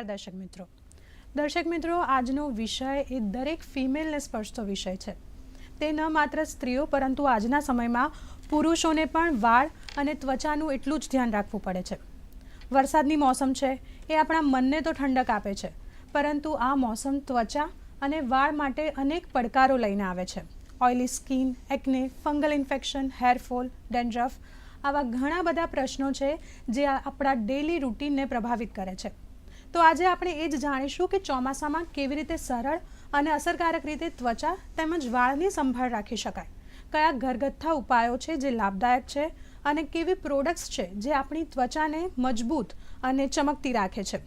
નમસ્કાર દર્શક મિત્રો. દર્શક મિત્રો, આજનો વિષય એ દરેક ફિમેલને સ્પર્શતો વિષય છે. તે ન માત્ર સ્ત્રીઓ, પરંતુ આજના સમયમાં પુરુષોને પણ વાળ અને ત્વચાનું એટલું જ ધ્યાન રાખવું પડે છે. વરસાદની મોસમ છે, એ આપણા મનને તો ઠંડક આપે છે, પરંતુ આ મોસમ ત્વચા અને વાળ માટે અનેક પડકારો લઈને આવે છે. Oily skin, acne, fungal infection hair fall dandruff આવા ઘણા બધા પ્રશ્નો છે, જે આપણા ડેલી રૂટીનને પ્રભાવિત કરે છે. તો આજે આપણે એ જ જાણીશું કે ચોમાસામાં કેવી રીતે સરળ અને અસરકારક રીતે ત્વચા તેમજ વાળની સંભાળ રાખી શકાય. કયા ઘરગથ્થા ઉપાયો છે જે લાભદાયક છે અને કેવી પ્રોડક્ટ્સ છે જે આપણી ત્વચાને મજબૂત અને ચમકતી રાખે છે.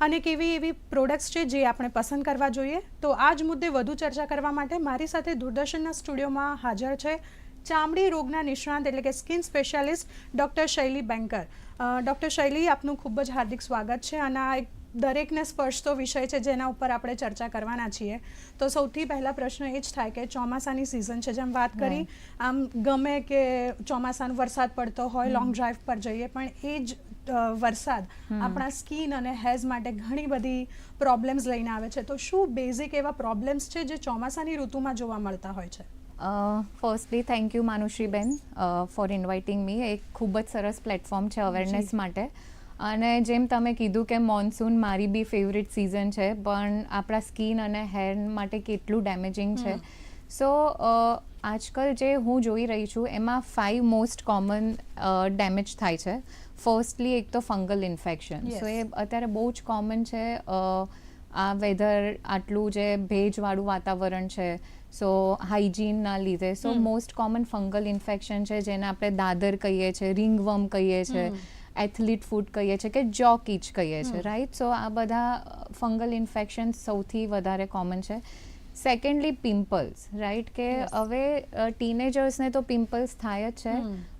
અને કેવી એવી પ્રોડક્ટ્સ છે જે આપણે પસંદ કરવા જોઈએ? તો આ જ મુદ્દે વધુ ચર્ચા કરવા માટે મારી સાથે દૂરદર્શનના સ્ટુડિયોમાં હાજર છે ચામડી રોગના નિષ્ણાંત એટલે કે skin specialist doctor Shaily Banker doctor Shaily, આપનું ખૂબ જ હાર્દિક સ્વાગત છે અને આ એક દરેકને સ્પર્શતો વિષય છે જેના ઉપર આપણે ચર્ચા કરવાના છીએ. તો સૌથી પહેલા પ્રશ્ન એ જ થાય કે ચોમાસાની સિઝન છે જેમ વાત કરી આમ ગમે કે ચોમાસાનો વરસાદ પડતો હોય લોંગ ડ્રાઈવ પર જઈએ પણ એ જ વરસાદ આપણા સ્કિન અને હેઝ માટે ઘણી બધી પ્રોબ્લેમ્સ લઈને આવે છે. તો શું બેઝિક એવા પ્રોબ્લેમ્સ છે જે ચોમાસાની ઋતુમાં જોવા મળતા હોય છે? ફર્સ્ટલી થેન્ક યુ માનુશ્રીબેન ફોર ઇન્વાઇટિંગ મી એક ખૂબ જ સરસ પ્લેટફોર્મ છે અવેરનેસ માટે. અને જેમ તમે કીધું કે મોન્સૂન મારી બી ફેવરિટ સિઝન છે પણ આપણા સ્કિન અને હેર માટે કેટલું ડેમેજિંગ છે. સો આજકાલ જે હું જોઈ રહી છું એમાં ફાઇવ મોસ્ટ કોમન ડેમેજ થાય છે. ફર્સ્ટલી એક તો ફંગલ ઇન્ફેક્શન. સો એ અત્યારે બહુ જ કોમન છે. આ વેધર આટલું જે ભેજવાળું વાતાવરણ છે સો હાઇજીનના લીધે. So most common fungal infection છે જેને આપણે દાદર કહીએ છીએ રિંગવર્મ કહીએ છીએ. એથલીટ ફૂડ કહીએ છીએ કે જોકીચ કહીએ છીએ. રાઈટ સો આ બધા ફંગલ ઇન્ફેક્શન સૌથી વધારે કોમન છે. સેકન્ડલી પિમ્પલ્સ રાઈટ કે હવે ટીનેજર્સને તો પિમ્પલ્સ થાય જ છે.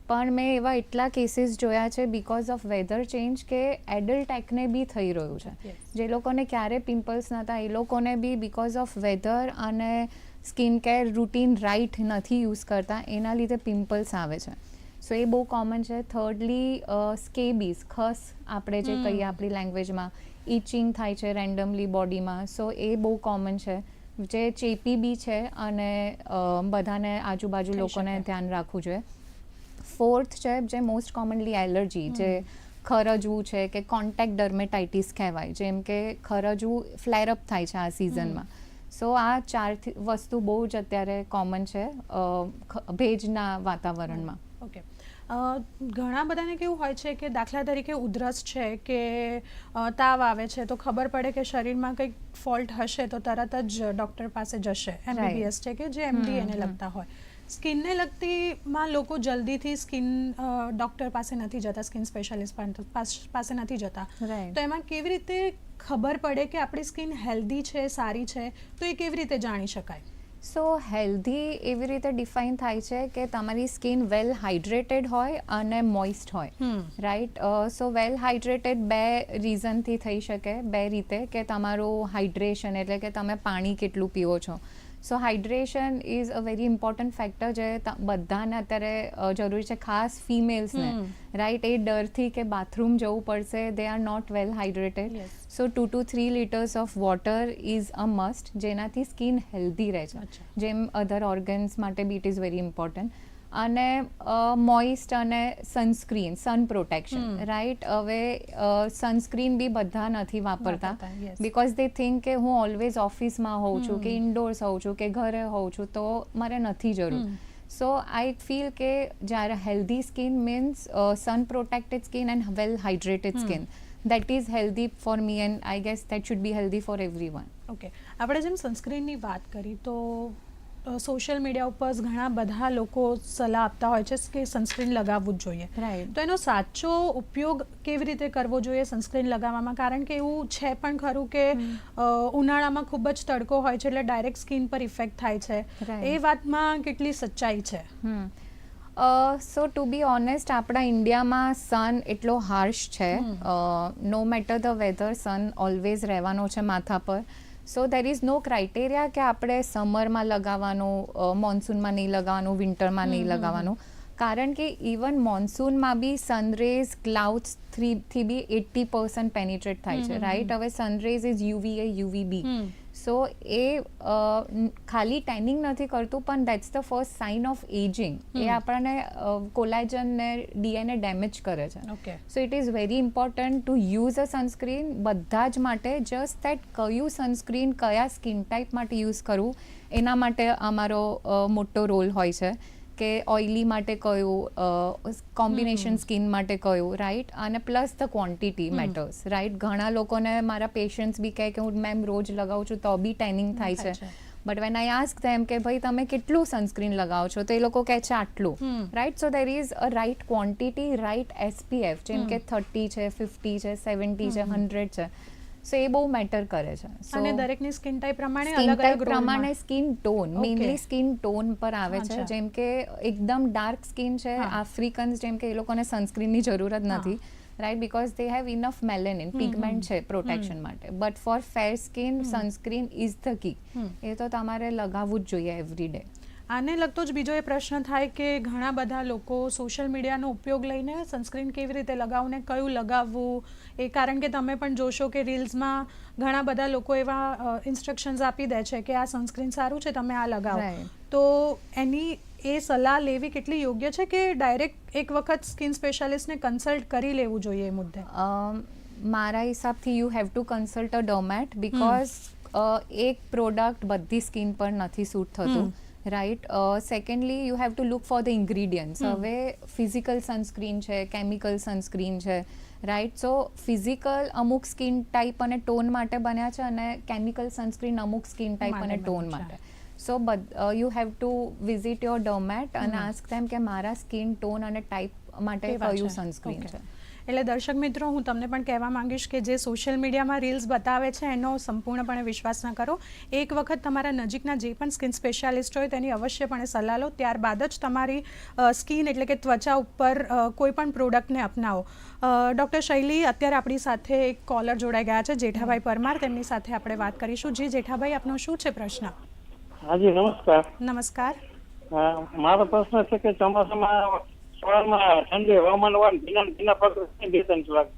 પણ મેં એવા એટલા કેસીસ જોયા છે બીકોઝ ઓફ વેધર ચેન્જ કે એડલ્ટ એકને બી થઈ રહ્યું છે. જે લોકોને ક્યારે પિમ્પલ્સ નહોતા એ લોકોને બી બીકોઝ ઓફ વેધર અને સ્કિન કેર રૂટીન રાઇટ નથી યુઝ કરતા એના લીધે પિમ્પલ્સ આવે છે. સો એ બહુ કોમન છે. થર્ડલી સ્કેબીઝ ખસ આપણે જે કહીએ આપણી લેંગ્વેજમાં ઇચિંગ થાય છે રેન્ડમલી બોડીમાં સો એ બહુ કોમન છે. જે ચેપી બી છે અને બધાને આજુબાજુ લોકોને ધ્યાન રાખવું જોઈએ. ફોર્થ છે જે મોસ્ટ કોમનલી એલર્જી જે ખરજવું છે કે કોન્ટેક્ટ ડર્મેટાઇટિસ કહેવાય. જેમ કે ખરજવું ફ્લેરઅપ થાય છે આ સિઝનમાં સો આ ચાર વસ્તુ બહુ જ અત્યારે કોમન છે ભેજના વાતાવરણમાં. ઓકે ઘણા બધાને કેવું હોય છે કે દાખલા તરીકે ઉધરસ છે કે તાવ આવે છે તો ખબર પડે કે શરીરમાં કંઈક ફોલ્ટ હશે તો તરત જ ડૉક્ટર પાસે જશે. એમબીબીએસ છે કે જે એમડી એને લગતા હોય. સ્કિનને લગતીમાં લોકો જલ્દીથી સ્કિન ડૉક્ટર પાસે નથી જતા સ્કિન સ્પેશિયાલિસ્ટ પાસે નથી જતા. તો એમાં કેવી રીતે ખબર પડે કે આપણી સ્કિન હેલ્ધી છે સારી છે? તો એ કેવી રીતે જાણી શકાય? સો હેલ્ધી એવી રીતે ડિફાઇન થાય છે કે તમારી સ્કિન વેલ હાઇડ્રેટેડ હોય અને મોઇસ્ટ હોય. રાઈટ સો વેલ હાઇડ્રેટેડ બે રીઝનથી થઈ શકે બે રીતે કે તમારું હાઇડ્રેશન એટલે કે તમે પાણી કેટલું પીવો છો. So hydration is a very important factor જે બધાને અત્યારે જરૂરી છે ખાસ ફિમેલ્સને. રાઈટ એ ડરથી કે બાથરૂમ જવું પડશે they are not well hydrated so two to three litres of water is a must જેનાથી સ્કિન હેલ્ધી રહે છે જેમ અધર ઓર્ગન્સ માટે બી ઇટ ઇઝ વેરી ઇમ્પોર્ટન્ટ અને મોઇસ્ટ અને સનસ્ક્રીન સન પ્રોટેક્શન રાઈટ હવે સનસ્ક્રીન બી બધા નથી વાપરતા. બિકોઝ દે થિંક કે હું ઓલવેઝ ઓફિસમાં હોઉં છું કે ઇન્ડોર્સ હોઉં છું કે ઘરે હોઉં છું તો મારે નથી જરૂર. સો આઈ ફીલ કે જ્યારે healthy skin means sun protected skin and well hydrated. Skin that is healthy for me and I guess that should be healthy for everyone okay આપણે જેમ સનસ્ક્રીનની વાત કરી તો સોશિયલ મીડિયા ઉપર ઘણા બધા લોકો સલાહ આપતા હોય છે કે સનસ્ક્રીન લગાવવું જ જોઈએ. તો એનો સાચો ઉપયોગ કેવી રીતે કરવો જોઈએ સનસ્ક્રીન લગાવવામાં? કારણ કે એવું છે પણ ખરું કે ઉનાળામાં ખૂબ જ તડકો હોય છે એટલે ડાયરેક્ટ સ્કિન પર ઇફેક્ટ થાય છે. એ વાતમાં કેટલી સચ્ચાઈ છે? સો ટુ બી ઓનેસ્ટ આપણા ઇન્ડિયામાં સન એટલો હાર્શ છે. No matter the weather sun always રહેવાનો છે માથા પર. So there is no criteria કે આપણે સમરમાં લગાવવાનું મોન્સૂનમાં નહીં લગાવવાનું વિન્ટરમાં નહીં લગાવવાનું. કારણ કે ઇવન મોન્સૂનમાં બી સનરેઝ ક્લાઉડ્સથી બી એટી પર્સન્ટ પેનિટ્રેટ થાય છે રાઈટ હવે sun rays is UV A UV B. So એ ખાલી ટેનિંગ નથી કરતું પણ that's the first sign of ageing એ આપણને કોલાજન ને ડીએનએ ડેમેજ કરે છે. Okay so it is very important to use a sunscreen બધા જ માટે જસ્ટ દેટ કયું સનસ્ક્રીન કયા સ્કિન ટાઈપ માટે યુઝ કરવું એના માટે અમારો મોટો રોલ હોય છે. કે ઓઇલી માટે કયું કોમ્બિનેશન સ્કિન માટે કયું રાઈટ અને plus the quantity matters right ઘણા લોકોને મારા પેશન્ટ્સ બી કહે કે હું મેમ રોજ લગાવું છું તો બી ટેનિંગ થાય છે. But when I ask them કે ભાઈ તમે કેટલું સનસ્ક્રીન લગાવો છો તો એ લોકો કહે છે આટલું. Right so there is a right quantity right SPF જેમ કે થર્ટી છે ફિફ્ટી છે સેવન્ટી છે હંડ્રેડ છે. સો એ બહુ મેટર કરે છે. અને દરેકની સ્કિન ટાઈપ પ્રમાણે અલગ અલગ પ્રમાણે skin tone. Mainly skin tone પર આવે છે. જેમ કે એકદમ ડાર્ક સ્કિન છે આફ્રિકન્સ જેમ કે એ લોકોને સનસ્ક્રીનની જરૂર જ નથી. Right because they have enough melanin pigment છે પ્રોટેક્શન માટે. But for fair skin sunscreen is the key એ તો તમારે લગાવવું જ જોઈએ એવરી ડે આને લગતો જ બીજો એ પ્રશ્ન થાય કે ઘણા બધા લોકો સોશિયલ મીડિયાનો ઉપયોગ લઈને સનસ્ક્રીન કેવી રીતે લગાવવું ને કયું લગાવવું? એ કારણ કે તમે પણ જોશો કે રીલ્સમાં ઘણા બધા લોકો એવા ઇન્સ્ટ્રક્શન્સ આપી દે છે કે આ સનસ્ક્રીન સારું છે તમે આ લગાવો. તો એની એ સલાહ લેવી કેટલી યોગ્ય છે કે ડાયરેક્ટ એક વખત સ્કિન સ્પેશિયાલિસ્ટને કન્સલ્ટ કરી લેવું જોઈએ એ મુદ્દે? મારા હિસાબથી you have to consult a dermat because એક પ્રોડક્ટ બધી સ્કિન પર નથી સૂટ થતું. Right secondly you have to look for the ingredients હવે ફિઝિકલ સનસ્ક્રીન છે કેમિકલ સનસ્ક્રીન છે. રાઈટ સો ફિઝિકલ અમુક સ્કિન ટાઈપ અને ટોન માટે બન્યા છે અને કેમિકલ સનસ્ક્રીન અમુક સ્કિન ટાઈપ અને ટોન માટે. So you have to visit your dermat અને આસ્ક them કે મારા સ્કિન ટોન અને ટાઈપ માટે કયું સનસ્ક્રીન છે. એટલે દર્શક મિત્રો હું તમને પણ કહેવા માંગીશ કે જે સોશિયલ મીડિયામાં રીલ્સ બતાવે છે એનો સંપૂર્ણપણે વિશ્વાસ ન કરો. એક વખત તમારા નજીકના જે પણ સ્કિન સ્પેશિયાલિસ્ટ હોય તેની અવશ્યપણે સલાહ લો. ત્યારબાદ જ તમારી સ્કિન એટલે કે ત્વચા ઉપર કોઈ પણ પ્રોડક્ટને અપનાવો. ડૉક્ટર શૈલી અત્યારે આપણી સાથે એક કોલર જોડાઈ ગયા છે જેઠાભાઈ પરમાર. તેમની સાથે આપણે વાત કરીશું. જી જેઠાભાઈ આપનો શું છે પ્રશ્ન? હાજી નમસ્કાર. નમસ્કાર. મારો પ્રશ્ન છે કે ચોમાસામાં સવારમાં ઠંડે હવામાન હોય ભીના ભીના પગ બે ત્રણ કલાક.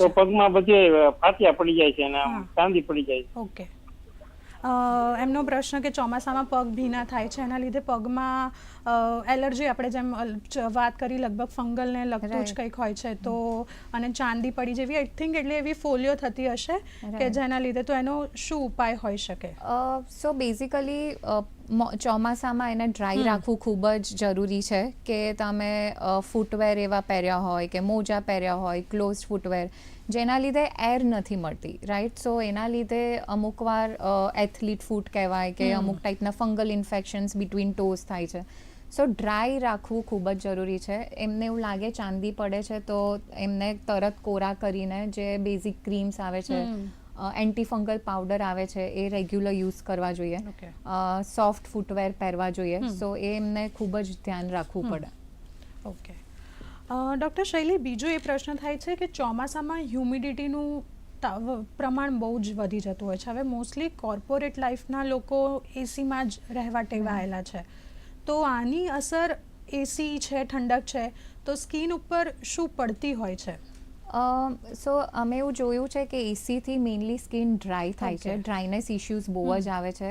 તો પગમાં બધે ફાટિયા પડી જાય છે અને ચાંદી પડી જાય છે. ઓકે. એમનો પ્રશ્ન કે ચોમાસામાં પગ ભીના થાય છે એના લીધે પગમાં એલર્જી આપણે જેમ વાત કરી લગભગ ફંગલને લગતું જ કંઈક હોય છે તો અને ચાંદી પડી જેવી આઈ થિંક એટલે એવી ફોલિયો થતી હશે કે જેના લીધે તો એનો શું ઉપાય હોઈ શકે? સો બેઝિકલી ચોમાસામાં એને ડ્રાય રાખવું ખૂબ જ જરૂરી છે કે તમે ફૂટવેર એવા પહેર્યા હોય કે મોજા પહેર્યા હોય ક્લોઝ ફૂટવેર જેના લીધે એર નથી મળતી રાઈટ સો એના લીધે અમુક વાર એથ્લીટ ફૂટ કહેવાય કે અમુક ટાઈપના ફંગલ ઇન્ફેક્શન્સ બિટવીન ટોઝ થાય છે. સો ડ્રાય રાખવું ખૂબ જ જરૂરી છે. એમને એવું લાગે ચાંદી પડે છે તો એમને તરત કોરા કરીને જે બેઝિક ક્રીમ્સ આવે છે હમ. એન્ટી ફંગલ પાવડર આવે છે એ રેગ્યુલર યુઝ કરવા જોઈએ. સોફ્ટ ફૂટવેર પહેરવા જોઈએ. સો એ એમને ખૂબ જ ધ્યાન રાખવું પડે. ઓકે ડૉક્ટર શૈલી બીજો એ પ્રશ્ન થાય છે કે ચોમાસામાં હ્યુમિડિટીનું પ્રમાણ બહુ જ વધી જતું હોય છે. હવે મોસ્ટલી કોર્પોરેટ લાઈફના લોકો એસીમાં જ રહેવા ટેવાયેલા છે. તો આની અસર એસી છે ઠંડક છે તો સ્કિન ઉપર શું પડતી હોય છે? સો અમે એવું જોયું છે કે એસીથી મેઇનલી સ્કિન ડ્રાય થાય છે. ડ્રાયનેસ ઇશ્યુઝ બહુ જ આવે છે.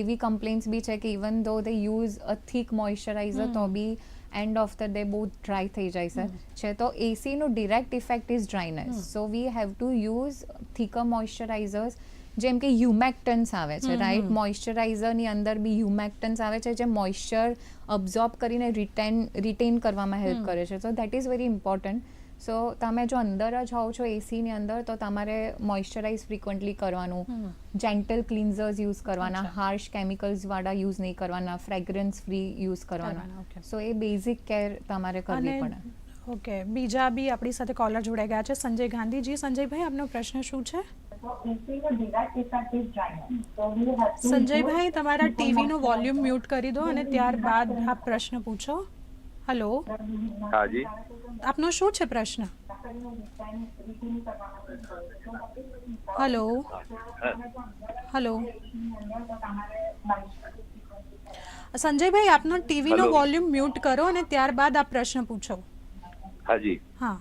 એવી કમ્પ્લેન્સ બી છે કે even though they use a thick moisturiser તો બી એન્ડ ઓફ ધ ડે બહુ ડ્રાય થઈ જાય છે. છે તો એસીનું direct effect is dryness so we have to use thicker moisturisers જેમ કે હ્યુમેક્ટન્સ આવે છે રાઈટ મોઇશ્ચરાઇઝરની અંદર બી હ્યુમેક્ટન્સ આવે છે જે મોઇશ્ચર અબ્ઝોર્બ કરીને રિટેન રિટેન કરવામાં હેલ્પ કરે છે. તો that is very important so તમે જો અંદર જ હોવ છો એસીની અંદર તો તમારે મોઇશ્ચરાઇઝ ફ્રિકવન્ટલી કરવાનું. જેન્ટલ ક્લિન્ઝર્સ યુઝ કરવાના. હાર્શ કેમિકલ્સ વાળા યુઝ નહીં કરવાના. ફ્રેગ્રન્સ ફ્રી યુઝ કરવાના, કરવાના સો એ બેઝિક કેર તમારે કરવી પડે. ઓકે બીજા બી આપણી સાથે કોલર જોડાઈ ગયા છે. સંજય ગાંધીજી સંજયભાઈ આપનો પ્રશ્ન શું છે? સંજયભાઈ તમારા ટીવીનું વોલ્યુમ મ્યુટ કરી દો અને ત્યારબાદ આપ પ્રશ્ન પૂછો. હલો. હાજી આપનો શું છે પ્રશ્ન? હલો. હલો. સંજયભાઈ આપનો ટીવીનો. વોલ્યુમ મ્યુટ કરો અને ત્યારબાદ આપ પ્રશ્ન પૂછો. હાજી હા.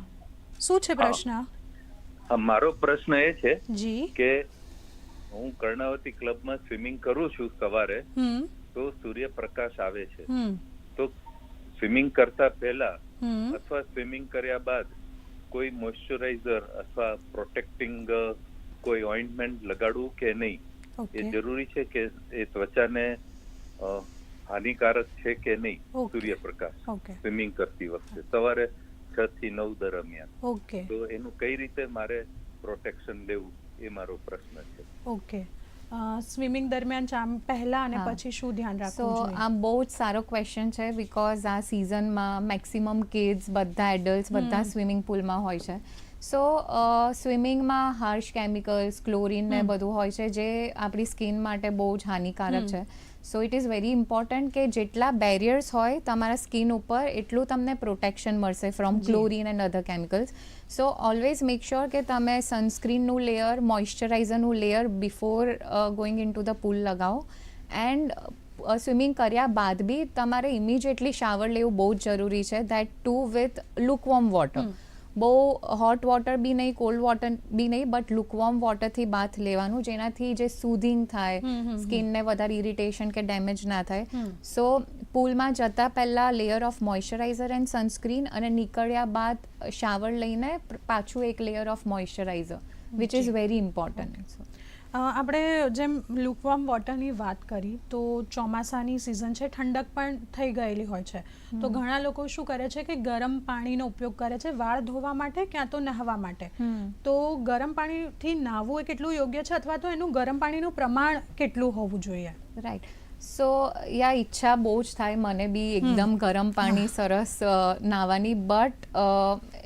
શું છે પ્રશ્ન? મારો પ્રશ્ન એ છે જી. કે હું કર્ણાવતી ક્લબમાં સ્વિમિંગ કરું છું સવારે તો સૂર્યપ્રકાશ આવે છે. હમ. તો સ્વિમિંગ કરતા પહેલા અથવા સ્વિમિંગ કર્યા બાદ કોઈ મોઇશ્ચરાઇઝર અથવા પ્રોટેક્ટિંગ કોઈ ઓઇન્ટમેન્ટ લગાડવું કે નહીં એ જરૂરી છે કે એ ત્વચાને હાનિકારક છે કે નહીં સૂર્યપ્રકાશ સ્વિમિંગ કરતી વખતે. સવારે છ થી નવ દરમિયાન. તો એનું કઈ રીતે મારે પ્રોટેક્શન લેવું એ મારો પ્રશ્ન છે. ઓકે સ્વિમિંગ દરમિયાન આમ પહેલા અને પછી શું ધ્યાન રાખવું જોઈએ? આ બહુ જ સારો ક્વેશ્ચન છે બીકોઝ આ સિઝનમાં મેક્સિમમ કિડ્સ બધા એડલ્ટ્સ બધા સ્વિમિંગ પુલમાં હોય છે. સો સ્વિમિંગમાં હાર્શ કેમિકલ્સ ક્લોરીન ને બધું હોય છે જે આપણી સ્કિન માટે બહુ જ હાનિકારક છે. So it is very important કે જેટલા બેરિયર્સ હોય તમારા સ્કિન ઉપર એટલું તમને પ્રોટેક્શન મળશે from chlorine and other chemicals so always make sure કે તમે સનસ્ક્રીનનું layer મોઇશ્ચરાઇઝરનું layer before going into the pool લગાવો. એન્ડ સ્વિમિંગ કર્યા બાદ બી તમારે ઇમિજિએટલી શાવર લેવું બહુ જ જરૂરી છે that too with lukewarm water બહુ હોટ વોટર બી નહીં કોલ્ડ વોટર બી નહીં બટ લુકવોર્મ વોટરથી બાથ લેવાનું જેનાથી જે સુધિંગ થાય સ્કિનને વધારે ઇરિટેશન કે ડેમેજ ના થાય. સો પૂલમાં જતા પહેલાં layer of moisturiser and sunscreen અને નીકળ્યા બાદ શાવર લઈને પાછું એક layer of moisturiser which is very important આપણે જેમ લુકવોર્મ વોટરની વાત કરી તો ચોમાસાની સિઝન છે ઠંડક પણ થઈ ગયેલી હોય છે. તો ઘણા લોકો શું કરે છે કે ગરમ પાણીનો ઉપયોગ કરે છે વાળ ધોવા માટે ક્યાં તો નહાવા માટે. તો ગરમ પાણીથી નાહવું એ કેટલું યોગ્ય છે અથવા તો એનું ગરમ પાણીનું પ્રમાણ કેટલું હોવું જોઈએ? રાઈટ સો યા ઈચ્છા બહુ જ થાય મને બી એકદમ ગરમ પાણી સરસ નાવાની. But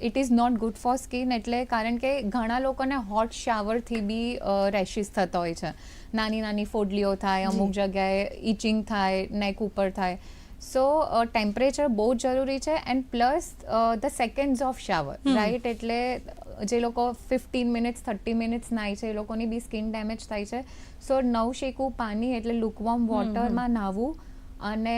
it is not good for skin એટલે કારણ કે ઘણા લોકોને હોટ શાવરથી બી રેશિસ થતા હોય છે. નાની નાની ફોડલીઓ થાય અમુક જગ્યાએ ઇચિંગ થાય નેક ઉપર થાય. સો ટેમ્પરેચર બહુ જ જરૂરી છે. And plus the seconds of shower right એટલે જે લોકો ફિફ્ટીન મિનિટ્સ થર્ટી મિનિટ્સ નાય છે એ લોકોની બી સ્કિન ડેમેજ થાય છે. સો નવ શેકું પાણી એટલે લુકવોર્મ વોટરમાં નાહવું અને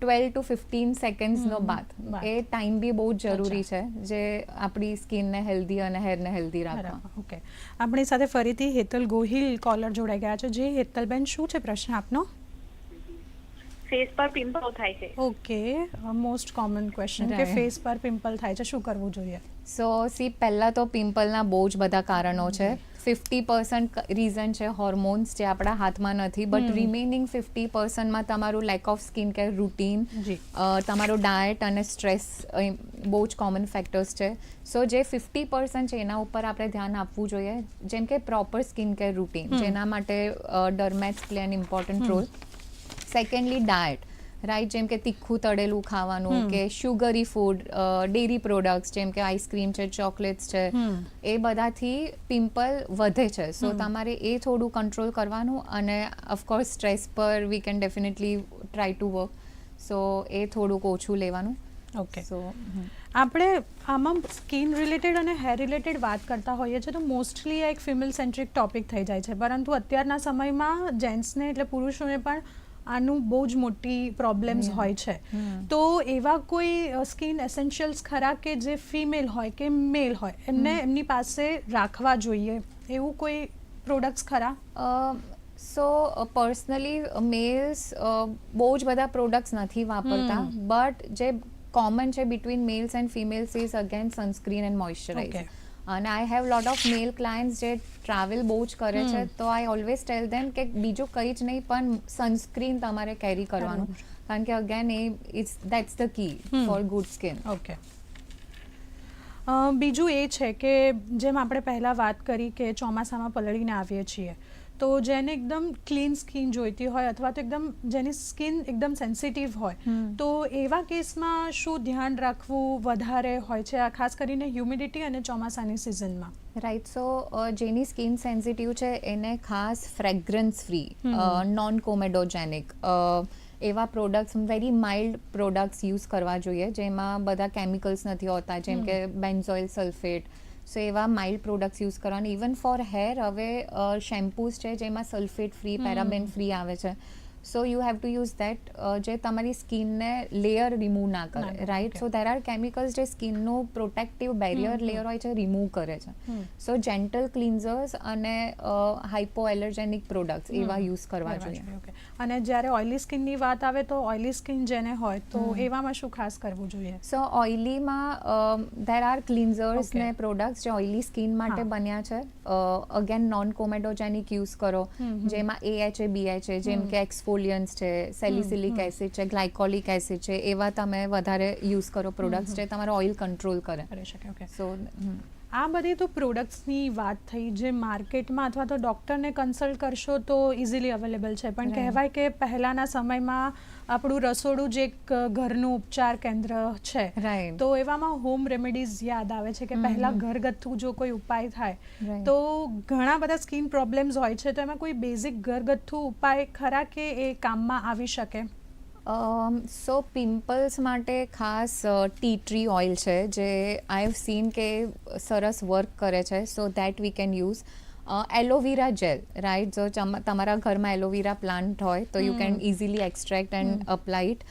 ટ્વેલ્વ ટુ ફિફ્ટીન સેકન્ડ્સનો બાથ બાથ. એ ટાઈમ બી બહુ જ જરૂરી છે જે આપણી સ્કિનને હેલ્ધી અને હેરને હેલ્ધી રાખવા. ઓકે આપણી સાથે ફરીથી હેતલ ગોહિલ કોલર જોડાઈ ગયા છે. જે હેતલબેન શું છે પ્રશ્ન આપનો? ફેસ પર પિમ્પલ થાય છે. ઓકે મોસ્ટ કોમન ક્વેશ્ચન કે ફેસ પર પિમ્પલ થાય છે શું કરવું જોઈએ? સો સી પહેલાં તો પિમ્પલના બહુ જ બધા કારણો છે. ફિફ્ટી પર્સન્ટ રીઝન છે હોર્મોન્સ જે આપણા હાથમાં નથી બટ રિમેનિંગ ફિફ્ટી પર્સન્ટમાં તમારું lack of skin care routine. તમારો ડાયટ અને સ્ટ્રેસ બહુ જ કોમન ફેક્ટર્સ છે. સો જે ફિફ્ટી પર્સન્ટ છે એના ઉપર આપણે ધ્યાન આપવું જોઈએ. જેમ કે પ્રોપર સ્કિન કેર રૂટીન જેના માટે dermats play an important role secondly diet right જેમ કે તીખું તળેલું ખાવાનું કે શુગરી ફૂડ ડેરી પ્રોડક્ટ્સ જેમ કે આઈસ્ક્રીમ છે ચોકલેટ્સ છે એ બધાથી પિમ્પલ વધે છે. સો તમારે એ થોડું કંટ્રોલ કરવાનું અને ઓફકોર્સ સ્ટ્રેસ પર we can definitely try to work so એ થોડુંક ઓછું લેવાનું. ઓકે સો આપણે આમાં સ્કિન રિલેટેડ અને હેર રિલેટેડ વાત કરતા હોઈએ છીએ તો મોસ્ટલી એક ફિમેલ સેન્ટ્રિક ટોપિક થઈ જાય છે. પરંતુ અત્યારના સમયમાં જેન્ટ્સને એટલે પુરુષોને પણ આનું બહુ જ મોટી પ્રોબ્લેમ્સ હોય છે. તો એવા કોઈ સ્કિન એસેન્શિયલ્સ ખરા કે જે ફિમેલ હોય કે મેલ હોય એમને એમની પાસે રાખવા જોઈએ? એવું કોઈ પ્રોડક્ટ્સ ખરા? સો પર્સનલી મેલ્સ બહુ જ બધા પ્રોડક્ટ્સ નથી વાપરતા. બટ જે કોમન છે between males and females is again sunscreen and. Moisturiser અને I have lot of male clients જે ટ્રાવેલ બહુ જ કરે છે. તો આઈ ઓલવેઝ ટેલ ધેમ કે બીજું કંઈ જ નહીં પણ સનસ્ક્રીન તમારે કેરી કરવાનું. કારણ કે again A it's that's the key for good skin okay બીજું એ છે કે જેમ આપણે પહેલાં વાત કરી કે ચોમાસામાં પલળીને આવીએ છીએ તો જેને એકદમ ક્લીન સ્કિન જોઈતી હોય અથવા તો એકદમ જેની સ્કિન એકદમ સેન્સિટિવ હોય તો એવા કેસમાં શું ધ્યાન રાખવું વધારે હોય છે? આ ખાસ કરીને હ્યુમિડિટી અને ચોમાસાની સિઝનમાં રાઈટ સો જેની સ્કિન સેન્સિટિવ છે એને ખાસ ફ્રેગ્રન્સ ફ્રી નોન કોમેડોજેનિક એવા products very mild products use કરવા જોઈએ જેમાં બધા કેમિકલ્સ નથી હોતા જેમ કે બેન્ઝોઇલ સલ્ફેટ સો એવા માઇલ્ડ પ્રોડક્ટ્સ યુઝ કરવાની. ઇવન ફોર હેર હવે શેમ્પૂઝ છે જેમાં સલ્ફેટ ફ્રી પેરાબેન ફ્રી આવે છે. So you have to use that જે તમારી સ્કિનને લેયર રિમૂવ ના કરે right so there are chemicals જે સ્કિનનું પ્રોટેક્ટિવ બેરિયર લેયર હોય છે રિમૂવ કરે છે. સો જેન્ટલ ક્લિન્ઝર્સ અને હાઇપો એલર્જેનિક પ્રોડક્ટ્સ એવા યુઝ કરવા જોઈએ. અને જ્યારે ઓઇલી સ્કિનની વાત આવે તો ઓઇલી સ્કિન જેને હોય તો એવામાં શું ખાસ કરવું જોઈએ? સો ઓઇલીમાં દેર આર ક્લિન્ઝર્સ ને પ્રોડક્ટ્સ જે ઓઇલી સ્કિન માટે બન્યા છે. અગેન નોન કોમેડોજેનિક યુઝ કરો. જેમાં એએચએ બીએચએ જેમ કે એક્સફોલિયન્સ છે સેલિસિલિક એસિડ છે ગ્લાયકોલિક એસિડ છે એવા તમે વધારે યુઝ કરો પ્રોડક્ટ્સ જે તમારો ઓઇલ કંટ્રોલ કરે. કરી શકે ઓકે સો આ બધી તો પ્રોડક્ટ્સની વાત થઈ જે માર્કેટમાં અથવા તો ડૉક્ટરને કન્સલ્ટ કરશો તો ઇઝીલી અવેલેબલ છે. પણ કહેવાય કે પહેલાંના સમયમાં આપણું રસોડું જે એક ઘરનું ઉપચાર કેન્દ્ર છે. તો એવામાં હોમ રેમેડીઝ યાદ આવે છે કે પહેલા ઘરગથ્થુ જો કોઈ ઉપાય થાય તો ઘણા બધા સ્કિન પ્રોબ્લેમ્સ હોય છે તો એમાં કોઈ બેઝિક ઘરગથ્થુ ઉપાય ખરા કે એ કામમાં આવી શકે? સો પિમ્પલ્સ માટે ખાસ ટી ટ્રી ઓઇલ છે જે આઈ હેવ સીન કે સરસ વર્ક કરે છે so that we can use aloe vera gel right જો તમારા ઘરમાં એલોવેરા પ્લાન્ટ હોય તો you can easily extract and apply it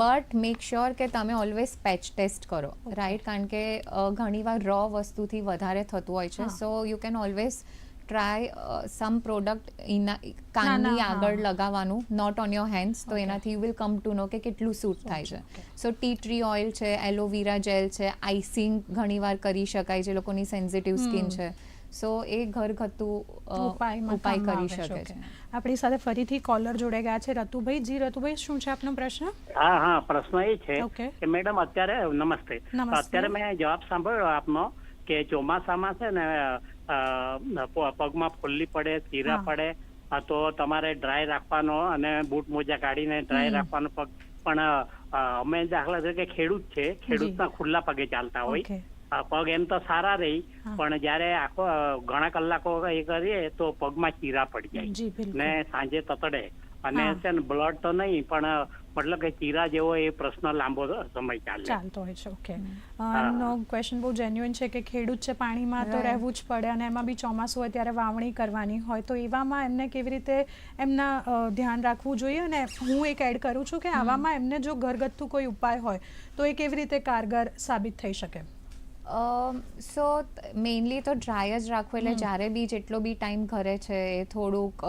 but make sure કે તમે ઓલવેઝ પેચ ટેસ્ટ કરો રાઈટ કારણ કે ઘણીવાર રો વસ્તુથી વધારે થતું હોય છે. So you can always try some product ઇના કાનની આગળ લગાવવાનું નોટ ઓન યોર હેન્ડ્સ તો એનાથી you will come to know કે કેટલું સૂટ થાય છે. સો ટી ટ્રી ઓઇલ છે એલોવેરા જેલ છે આઈસિંગ ઘણીવાર કરી શકાય છે લોકોની સેન્સિટિવ સ્કિન છે. સો એ ઘરગથ્થુ ઉપાય કરી શકે છે. આપણી સાથે ફરીથી કોલર જોડે ગયા છે. રતુભાઈ જી રતુભાઈ શું છે આપનો પ્રશ્ન? હા હા પ્રશ્ન એ છે કે મેડમ અત્યારે નમસ્તે. અત્યારે મેં જવાબ સાંભળ્યો આપનો કે ચોમાસામાં છે ને પગમાં ફોલ્લી પડે ચીરા પડે તો તમારે ડ્રાય રાખવાનો અને બૂટ મોજા કાઢીને ડ્રાય રાખવાનો પગ. પણ અમે દાખલા તરીકે ખેડૂત છે. ખેડૂતના ખુલ્લા પગે ચાલતા હોય. પગ એમ તો સારા રહી પણ જ્યારે આખો ઘણા કલાકો એ કરીએ તો પગમાં ચીરા પડી જાય. ને સાંજે તતડે. અને છે ને બ્લડ તો નહીં પણ મતલબ કે ચીરા જેવો એ પ્રશ્ન લાંબો સમય ચાલે. ચાલતો હોય છે ઓકે. હા. નો ક્વેશ્ચન બહુ જેન્યુઇન છે કે ખેડૂત છે પાણીમાં તો રહેવું જ પડે અને એમાં બી ચોમાસું હોય ત્યારે વાવણી કરવાની હોય. તો એવામાં એમને કેવી રીતે એમના ધ્યાન રાખવું જોઈએ? અને હું એક એડ કરું છું કે આવામાં એમને જો ઘરગથ્થુ કોઈ ઉપાય હોય તો એ કેવી રીતે કારગર સાબિત થઈ શકે? સો મેઇનલી તો ડ્રાય જ રાખવું એટલે જ્યારે બી જેટલો બી ટાઈમ ઘરે છે એ થોડુંક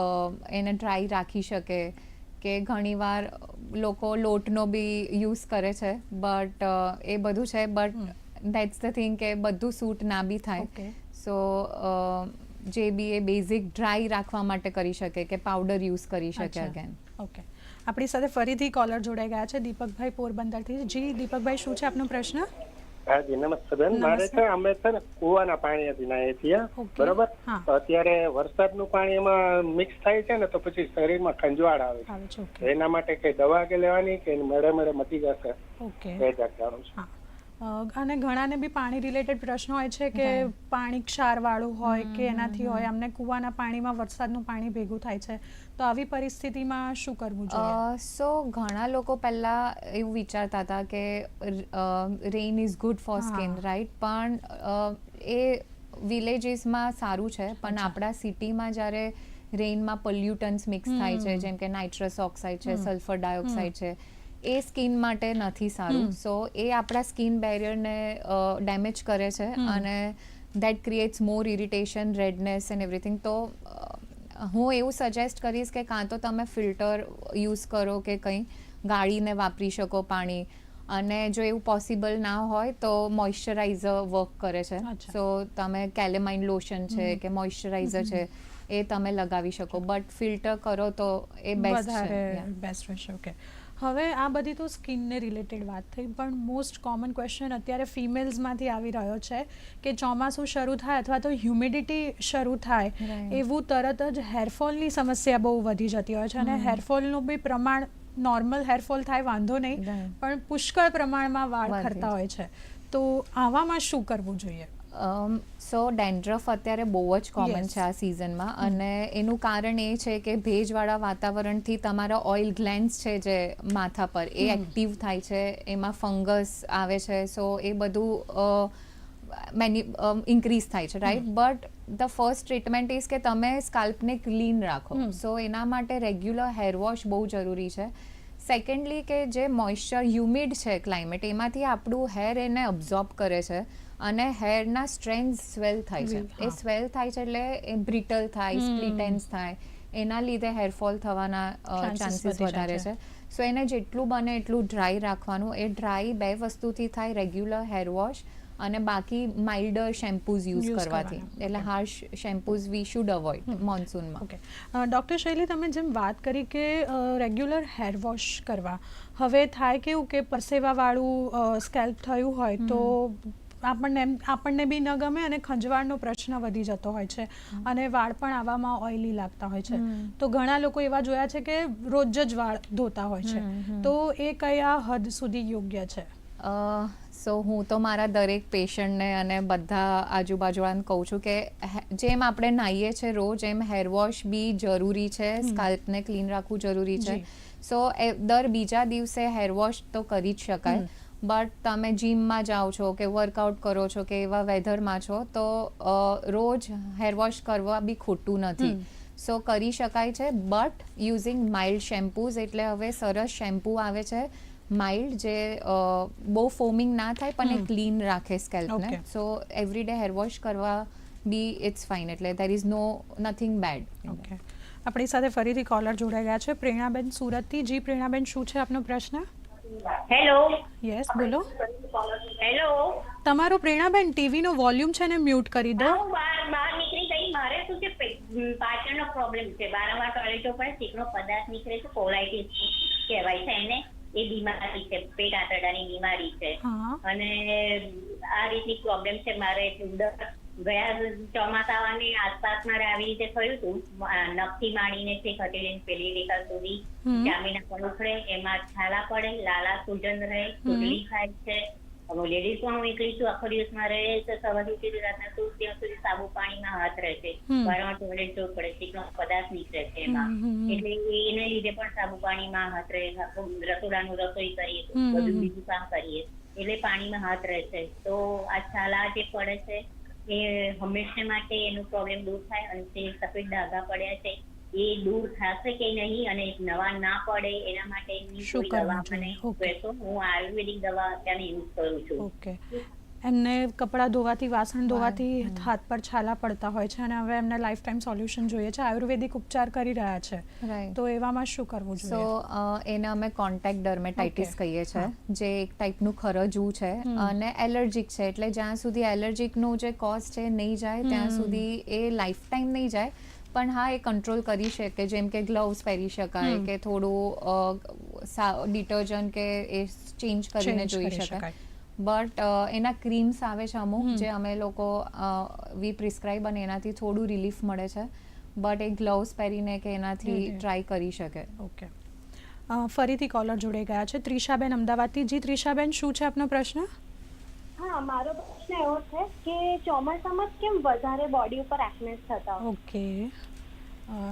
એને ડ્રાય રાખી શકે કે ઘણીવાર લોકો લોટનો બી યુઝ કરે છે બટ એ બધું છે બટ દેટ્સ ધ થિંગ કે બધું સૂટ ના બી થાય. સો જે બી એ બેઝિક ડ્રાય રાખવા માટે કરી શકે કે પાવડર યુઝ કરી શકે અગેન ઓકે આપણી સાથે ફરીથી કોલર જોડાઈ ગયા છે. દીપકભાઈ પોરબંદરથી. જી દીપકભાઈ શું છે આપનો પ્રશ્ન? હાજી નમસ્તે બેન. મારે છે અમે છે ને કુવાના પાણી નાહીએ છીએ Okay. બરોબર? તો અત્યારે વરસાદનું પાણી એમાં મિક્સ થાય છે ને તો પછી શરીરમાં ખંજવાળ આવે છે. એના માટે કઈ દવા કે લેવાની કે મેળે મેળે મટી જશે? એ જાણવાનું છે. અને ઘણાને બી પાણી રિલેટેડ પ્રશ્ન હોય છે કે પાણી ક્ષારવાળું હોય કે એનાથી હોય અમને કૂવાના પાણીમાં વરસાદનું પાણી ભેગું થાય છે. તો આવી પરિસ્થિતિમાં શું કરવું જોઈએ? સો ઘણા લોકો પહેલા એવું વિચારતા હતા કે rain is good for skin. Right પણ એ વિલેજીસમાં સારું છે પણ આપણા સિટીમાં જ્યારે રેઇનમાં પોલ્યુટન્સ મિક્સ થાય છે જેમ કે નાઇટ્રસ ઓક્સાઇડ છે સલ્ફર ડાયોક્સાઇડ છે એ સ્કિન માટે નથી સારું. સો એ આપણા સ્કિન બેરિયરને ડેમેજ કરે છે અને that creates more irritation redness and everything તો હું એવું સજેસ્ટ કરીશ કે કાં તો તમે ફિલ્ટર યુઝ કરો કે કંઈ ગાળીને વાપરી શકો પાણી. અને જો એવું પોસિબલ ના હોય તો મોઇશ્ચરાઇઝર વર્ક કરે છે. સો તમે કેલેમાઇન લોશન છે કે મોઇશ્ચરાઇઝર છે એ તમે લગાવી શકો. બટ ફિલ્ટર કરો તો એ બેસ્ટ છે. બેસ્ટ રહેશે. ઓકે હવે આ બધી તો સ્કિનને રિલેટેડ વાત થઈ પણ મોસ્ટ કોમન ક્વેશ્ચન અત્યારે ફિમેલ્સમાંથી આવી રહ્યો છે કે ચોમાસું શરૂ થાય અથવા તો હ્યુમિડિટી શરૂ થાય એવું તરત જ હેરફોલની સમસ્યા બહુ વધી જતી હોય છે અને હેરફોલનું બી પ્રમાણ નોર્મલ હેરફોલ થાય વાંધો નહીં પણ પુષ્કળ પ્રમાણમાં વાળ ખરતા હોય છે. તો આવામાં શું કરવું જોઈએ? સો ડેન્ડ્રફ અત્યારે બહુ જ કોમન છે આ સિઝનમાં અને એનું કારણ એ છે કે ભેજવાળા વાતાવરણથી તમારા ઓઇલ ગ્લેન્સ છે જે માથા પર એ એક્ટિવ થાય છે એમાં ફંગસ આવે છે સો એ બધું મેની ઇન્ક્રીઝ થાય છે right but the first treatment is કે તમે સ્કાલ્પને ક્લીન રાખો. સો એના માટે રેગ્યુલર હેર વોશ બહુ જરૂરી છે. સેકન્ડલી કે જે મોઇશ્ચર હ્યુમિડ છે ક્લાઇમેટ એમાંથી આપણું હેર એને અબ્ઝોર્બ કરે છે. અને હેરના સ્ટ્રેન્થ સ્વેલ થાય છે. એ સ્વેલ થાય છે એટલે એ બ્રિટલ થાય સ્પ્લિટેન્સ સ્પ્લિટ થાય. એના લીધે હેરફોલ થવાના ચાન્સીસ વધારે છે. છે. સો એને જેટલું બને એટલું ડ્રાય રાખવાનું. એ ડ્રાય બે વસ્તુથી થાય રેગ્યુલર હેર વોશ અને બાકી માઇલ્ડર શેમ્પૂઝ યુઝ કરવાથી. એટલે harsh shampoos we should avoid મોન્સૂનમાં okay doctor શૈલી તમે જેમ વાત કરી કે રેગ્યુલર હેર વોશ કરવા હવે થાય કેવું કે પરસેવાવાળું સ્કેલ્પ થયું હોય તો આપણને એમ આપણને બી ન ગમે અને ખંજવાળનો પ્રશ્ન વધી જતો હોય છે. અને વાળ પણ આવામાં ઓઇલી લાગતા હોય છે. તો ઘણા લોકો એવા જોયા છે કે રોજ જ વાળ ધોતા હોય છે. તો એ કયા હદ સુધી યોગ્ય છે? સો હું તો મારા દરેક પેશન્ટને અને બધા આજુબાજુવાળાને કહું છું કે જેમ આપણે નાહીએ છીએ રોજ એમ હેર વોશ બી જરૂરી છે. સ્કાલ્પને ક્લીન રાખવું જરૂરી છે. સો દર બીજા દિવસે હેર વોશ તો કરી જ શકાય. બટ તમે જીમમાં જાઓ છો કે વર્કઆઉટ કરો છો કે એવા વેધરમાં છો તો રોજ હેર વોશ કરવા બી ખોટું નથી. સો કરી શકાય છે બટ યુઝિંગ માઇલ્ડ શેમ્પૂઝ એટલે હવે સરસ શેમ્પૂ આવે છે. માઇલ્ડ જે બહુ ફોમિંગ ના થાય પણ એ ક્લીન રાખે સ્કેલ્પને સો એવરીડે હેર વોશ કરવા બી ઇટ્સ ફાઇન એટલે there is no nothing bad okay આપણી સાથે ફરીથી કોલર જોડાઈ ગયા છે. પ્રેરણાબેન સુરતથી. જી પ્રેરણાબેન શું છે આપનો પ્રશ્ન? હેલો યસ બોલો. હેલો તમારો પ્રેરણાબેન ટીવીનો વોલ્યુમ છે ને મ્યુટ કરી દો. હું બહાર બહાર નીકળી ગઈ. મારે શું છે પાચનનો પ્રોબ્લેમ છે. વારંવાર ટોયલેટ ઉપર ચીકણો પદાર્થ નીકળે છે કોલાઇટિસ કહેવાય છે એને. એ બીમારી છે પેટ આંતરડાની બીમારી છે. અને આ રીતની પ્રોબ્લેમ છે. મારે ઉંદર ગયા ચોમાસાની આસપાસ મારે આવી રીતે થયું હતું. નખથી માંડીને છેક હથેળીની પેલી રેખા સુધી. જામીના પર ઉખડે એમાં છાલા પડે લાલા સુજન રહે સુજલી થાય છે. હવે લેડીઝ પણ હું એકલી છું આખો દિવસમાં રહે તો સવારથી સુધી રાતના શું ત્યાં સુધી સાબુ પાણીમાં હાથ રહે છે. વારંવાર ટોયલેટ જવું પડે ચીકણો પદાર્થ નીકળે છે એમાં. એટલે એને લીધે પણ સાબુ પાણીમાં હાથ રહે રસોડાનું રસોઈ કરીએ બધું બીજું કામ કરીએ. એટલે પાણીમાં હાથ રહે છે. તો આ છાલા જે પડે છે એ હંમેશા માટે એનો પ્રોબ્લેમ દૂર થાય અને જે સફેદ ડાઘા પડ્યા છે. એ દૂર થશે કે નહીં અને નવા ના પડે એના માટે શું કરવા દવા મને કહેશો હું આયુર્વેદિક દવા અત્યારે યુઝ કરું છું. ઓકે. એમને કપડાં ધોવાથી વાસણ ધોવાથી હાથ પર છાલા પડતા હોય છે અને હવે એમને લાઈફ ટાઈમ સોલ્યુશન જોઈએ છે. આયુર્વેદિક ઉપચાર કરી રહ્યા છે. તો એવામાં શું કરવું સો એને અમે કોન્ટેક્ટ ડર્મેટાઇટિસ. કહીએ છીએ જે એક ટાઈપનું ખરજવું છે અને એલર્જીક છે. એટલે જ્યાં સુધી એલર્જીકનું જે કોઝ છે નહીં જાય ત્યાં સુધી એ લાઈફ ટાઈમ નહીં જાય. પણ હા એ કંટ્રોલ કરી શકે. જેમ કે ગ્લવ્સ પહેરી શકાય કે થોડું ડિટર્જન્ટ કે એ ચેન્જ કરીને જોઈ શકાય. બટ એના ક્રીમ્સ આવે છે અમુક જે અમે લોકો વી પ્રિસ્ક્રાઇબ અને એનાથી થોડું રિલીફ મળે છે. બટ એ ગ્લવ્સ પહેરીને કે એનાથી. ટ્રાય કરી શકે. ઓકે ફરીથી કોલર જોડે ગયા છે. ત્રિષાબેન અમદાવાદથી. જી ત્રિષાબેન શું છે આપનો પ્રશ્ન? હા મારો પ્રશ્ન એવો છે કે ચોમાસામાં કેમ વધારે બોડી ઉપર એક્નેસ થતા ઓકે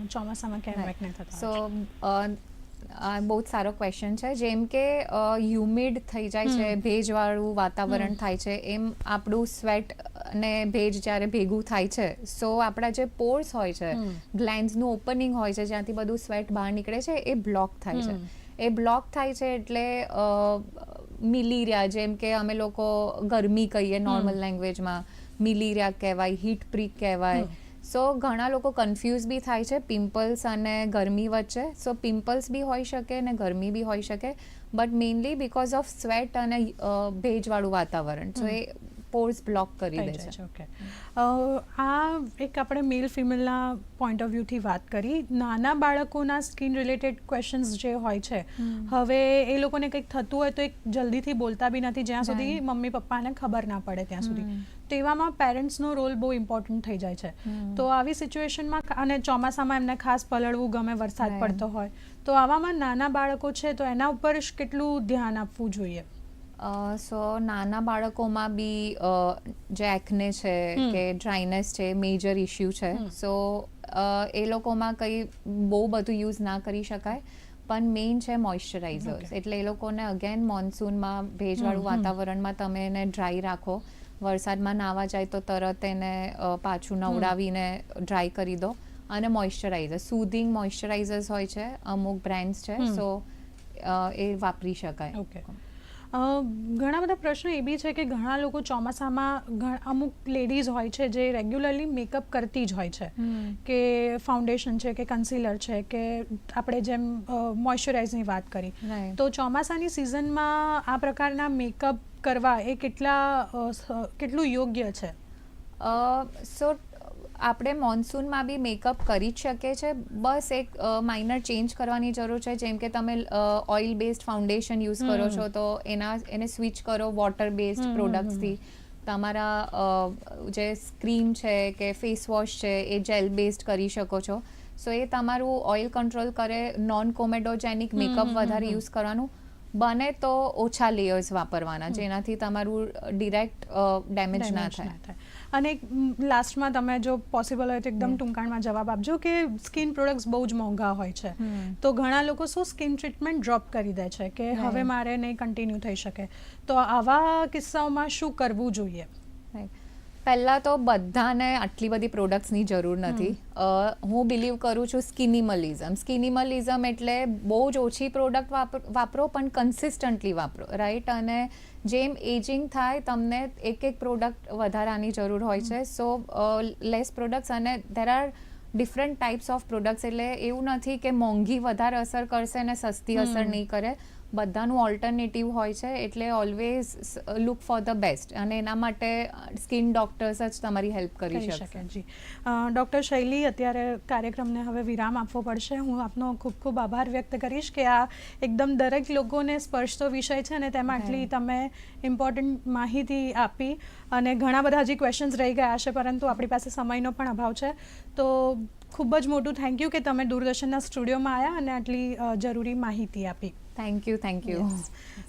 ચોમાસામાં કેમ Right. થતા સો બહુ જ સારો ક્વેશ્ચન છે. જેમ કે હ્યુમિડ થઈ જાય છે ભેજવાળું વાતાવરણ થાય છે એમ આપણું સ્વેટ અને ભેજ જ્યારે ભેગું થાય છે સો આપણા જે પોર્સ હોય છે ગ્લેન્ડ્સનું ઓપનિંગ હોય છે જ્યાંથી બધું સ્વેટ બહાર નીકળે છે એ બ્લોક થાય છે. એ બ્લોક થાય છે એટલે મિલીરિયા જેમ કે અમે લોકો ગરમી કહીએ નોર્મલ લેંગ્વેજમાં મિલીરિયા કહેવાય હીટ પ્રીક કહેવાય સો ઘણા લોકો કન્ફ્યુઝ બી થાય છે પિમ્પલ્સ અને ગરમી વચ્ચે. સો પિમ્પલ્સ બી હોઈ શકે અને ગરમી બી હોઈ શકે but mainly because of sweat અને ભેજવાળું વાતાવરણ. સો એ પોર્સ બ્લોક કરી દે છે. ઓકે આ એક આપણે મેલ ફિમેલના પોઈન્ટ ઓફ વ્યૂથી વાત કરી. નાના બાળકોના સ્કિન રિલેટેડ ક્વેશ્ચન્સ જે હોય છે હવે એ લોકોને કંઈક થતું હોય તો એક જલ્દીથી બોલતા બી નથી. જ્યાં સુધી મમ્મી પપ્પાને ખબર ના પડે ત્યાં સુધી. તેવામાં પેરેન્ટ્સનો રોલ બહુ ઇમ્પોર્ટન્ટ થઈ જાય છે. તો આવી સિચ્યુએશનમાં અને ચોમાસામાં એમને ખાસ પલળવું ગમે વરસાદ પડતો હોય તો આવામાં નાના બાળકો છે તો એના ઉપર કેટલું ધ્યાન આપવું જોઈએ? સો નાના બાળકોમાં બી જે એકને છે કે ડ્રાયનેસ છે મેજર ઇશ્યુ છે. સો એ લોકોમાં કંઈ બહુ બધું યુઝ ના કરી શકાય. પણ મેઇન છે મોઇશ્ચરાઇઝર્સ એટલે એ લોકોને અગેન મોન્સૂનમાં ભેજવાળું વાતાવરણમાં તમે એને ડ્રાય રાખો. વરસાદમાં નાવા જાય તો તરત એને પાછું નવડાવીને ડ્રાય કરી દો. અને મોઇશ્ચરાઇઝર સુધિંગ મોઇશ્ચરાઇઝર્સ હોય છે અમુક બ્રાન્ડ્સ છે. સો એ વાપરી શકાય. ઓકે ઘણા બધા પ્રશ્નો એ બી છે કે ઘણા લોકો ચોમાસામાં અમુક લેડીઝ હોય છે જે રેગ્યુલરલી મેકઅપ કરતી જ હોય છે. કે ફાઉન્ડેશન છે કે કન્સીલર છે કે આપણે જેમ મોઇશ્ચરાઇઝની વાત કરી. તો ચોમાસાની સિઝનમાં આ પ્રકારના મેકઅપ કરવા એ કેટલા કેટલું યોગ્ય છે? સો આપણે મોન્સૂનમાં બી મેકઅપ કરી જ શકીએ છીએ. બસ એક માઇનર ચેન્જ કરવાની જરૂર છે. જેમ કે તમે ઓઇલ બેઝડ ફાઉન્ડેશન યુઝ કરો છો તો એના એને સ્વિચ કરો વોટર બેઝડ પ્રોડક્ટ્સથી તમારા જે ક્રીમ છે કે ફેસ વોશ છે એ જેલ બેઝડ કરી શકો છો. સો એ તમારું ઓઇલ કંટ્રોલ કરે. નોન કોમેડોજેનિક મેકઅપ વધારે યુઝ કરવાનું. બને તો ઓછા લેયર્સ વાપરવાના જેનાથી તમારું ડિરેક્ટ ડેમેજ ના થાય. અને લાસ્ટમાં તમે જો પોસિબલ હોય તો એકદમ ટૂંકાણમાં જવાબ આપજો કે સ્કિન પ્રોડક્ટ્સ બહુ જ મોંઘા હોય છે. તો ઘણા લોકો શું સ્કિન ટ્રીટમેન્ટ ડ્રોપ કરી દે છે કે હવે મારે નહીં કન્ટિન્યુ થઈ શકે. તો આવા કિસ્સાઓમાં શું કરવું જોઈએ? Right. પહેલાં તો બધાને આટલી બધી પ્રોડક્ટ્સની જરૂર નથી. હું બિલીવ કરું છું સ્કિનિમલિઝમ સ્કિનિમલિઝમ એટલે બહુ જ ઓછી પ્રોડક્ટ વાપરો પણ કન્સિસ્ટન્ટલી વાપરો રાઈટ અને જેમ એજિંગ થાય તમને એક એક પ્રોડક્ટ વધારાની જરૂર હોય છે. સો લેસ પ્રોડક્ટ્સ અને there are different types of products એટલે એવું નથી કે મોંઘી વધારે અસર કરશે અને સસ્તી અસર નહીં કરે. બધાનું ઓલ્ટરનેટિવ હોય છે એટલે always look for the best અને એના માટે સ્કિન ડોક્ટર્સ જ તમારી હેલ્પ કરી શકે જી. ડૉક્ટર શૈલી અત્યારે કાર્યક્રમને હવે વિરામ આપવો પડશે. હું આપનો ખૂબ ખૂબ આભાર વ્યક્ત કરીશ કે આ એકદમ દરેક લોકોને સ્પર્શતો વિષય છે અને તેમાં આટલી તમે ઇમ્પોર્ટન્ટ માહિતી આપી. અને ઘણા બધા હજી ક્વેશ્ચન્સ રહી ગયા છે પરંતુ આપણી પાસે સમયનો પણ અભાવ છે. તો ખૂબ જ મોટું થેન્ક યુ કે તમે દૂરદર્શનના સ્ટુડિયોમાં આવ્યા અને આટલી જરૂરી માહિતી આપી. થેન્ક યુ થેન્ક યુ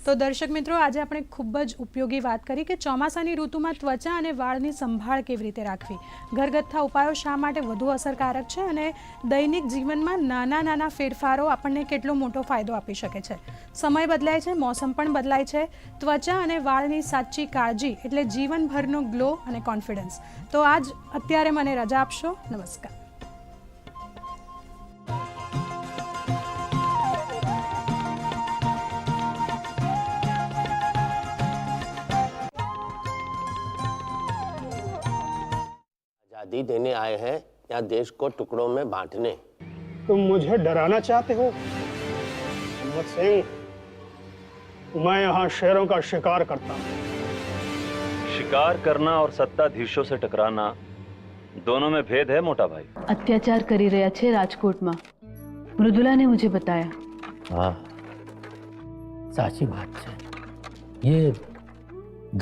તો દર્શક મિત્રો, આજે આપણે ખૂબ જ ઉપયોગી વાત કરી કે ચોમાસાની ઋતુમાં ત્વચા અને વાળની સંભાળ કેવી રીતે રાખવી? ઘરગથ્થા ઉપાયો શા માટે વધુ અસરકારક છે અને દૈનિક જીવનમાં નાના નાના ફેરફારો આપણને કેટલો મોટો ફાયદો આપી શકે છે? સમય બદલાય છે, મોસમ પણ બદલાય છે. ત્વચા અને વાળની સાચી કાળજી એટલે જીવનભરનો ગ્લો અને કોન્ફિડન્સ. તો આજ અત્યારે મને રજા આપશો. નમસ્કાર. आज़ादी देने आए हैं या देश को टुकड़ों में बांटने। तुम मुझे डराना चाहते हो? मोहम्मद सिंह मैं यहाँ शेरों का शिकार करता हूँ। शिकार करना और सत्ताधीशों से टकराना दोनों में भेद है मोटा भाई। अत्याचार કરી राजकोट છે मृदुला ने मुझे बताया। हाँ साची बात है। ये